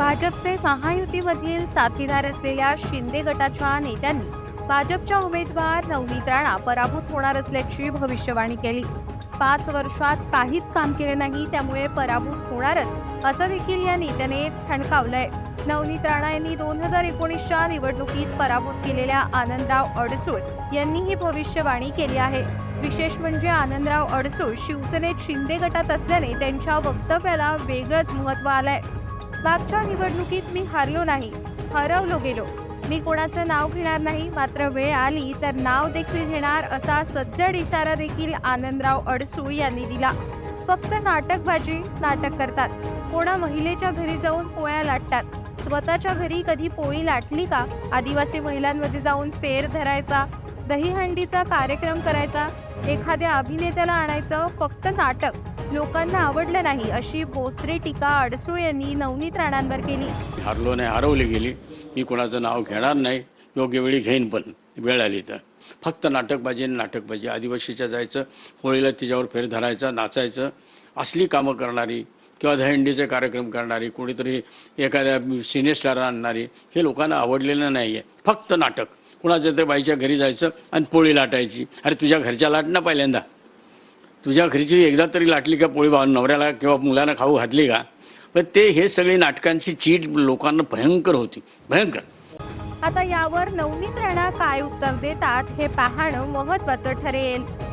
भाजपचे महायुतीमधील साथीदार असलेल्या शिंदे गटाच्या नेत्यांनी भाजपच्या उमेदवार नवनीत राणा पराभूत होणार असल्याची भविष्यवाणी केली. पाच वर्षात काहीच काम केले नाही त्यामुळे पराभूत होणारच असं देखील या नेत्याने ठणकावलंय. नवनीत राणा यांनी दोन हजार एकोणीसच्या निवडणुकीत पराभूत केलेल्या आनंदराव अडसूळ यांनी ही भविष्यवाणी केली आहे. विशेष म्हणजे आनंदराव अडसूळ शिवसेनेत शिंदे गटात असल्याने त्यांच्या वक्तव्याला वेगळंच महत्त्व आलंय. मागच्या निवडणुकीत मी हारलो नाही हरवलो गेलो. मी कोणाचं नाव घेणार नाही मात्र वेळ आली तर नाव देखील घेणार असा सज्जड इशारा देखील आनंदराव अडसूळ यांनी दिला. फक्त नाटकबाजी नाटक करतात. कोणा महिलेच्या घरी जाऊन पोळ्या लाटतात? स्वतःच्या घरी कधी पोळी लाटली का? आदिवासी महिलांमध्ये जाऊन फेर धरायचा? दहीहंडीचा कार्यक्रम करायचा? एखाद्या अभिनेत्याला आणायचं? फक्त नाटक. लोकांना आवडलं नाही अशी बोचरे टीका अडसूळ यांनी नवनीत राणांवर केली. हारलो नाही हरवली गेली. मी कोणाचं नाव घेणार नाही. योग्य वेळी घेईन पण. वेळ आली तर. फक्त नाटकबाजी आणि नाटकबाजी. आदिवासीच्या जायचं होळीला तिच्यावर फेर धरायचा नाचायचं. असली कामं करणारी किंवा दहंडीचे कार्यक्रम करणारी कोणीतरी एखाद्या सिनेस्टार आणणारी हे लोकांना आवडलेलं नाही आहे फक्त नाटक. कुणाच्या तरी बाईच्या घरी जायचं आणि पोळी लाटायची. अरे तुझ्या घरच्या लाट ना पहिल्यांदा. तुझ्या घरीची एकदा तरी लाटली का पोळी भाव नवऱ्याला किंवा मुलांना खाऊ घातली का? पण ते हे सगळे नाटकांची चीट लोकांना भयंकर होती. भयंकर. आता यावर नवनीत राणा काय उत्तर देतात हे पाहणं महत्वाचं ठरेल.